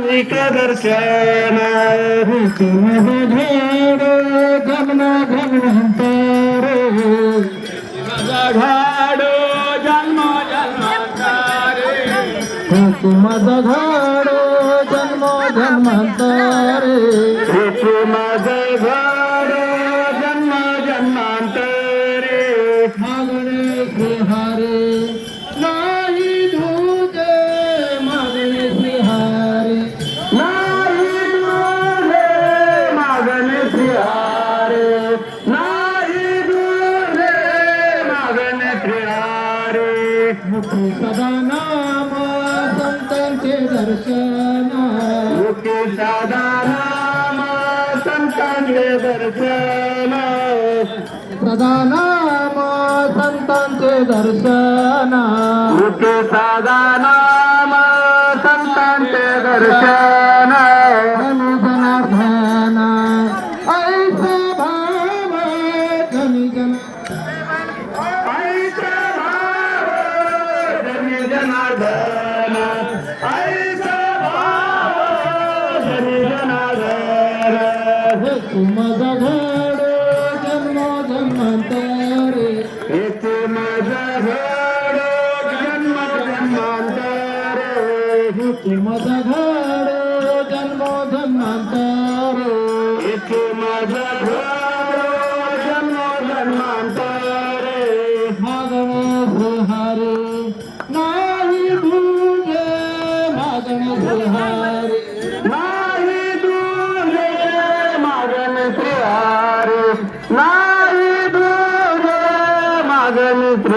दर्शन तुम घमना घमता घाड़ो जन्म जन्म तुम घाड़ो जन्म जन्म तारे। तुम घाड़ो जन्म जन्म तारे। हरे हरे। मुखी सदा नाम संतांचे दर्शन मुखी सदा नाम संतांचे दर्शन सदा नाम संतांचे दर्शन मुखे सदा नाम संतांचे दर्शन. जनार्दन। ऐसा भाव जनी जनार्दन। तुम जघड जन्म जन्मांतरे येथे माझा घड जन्म जन्मांतरे येथे माझा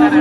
para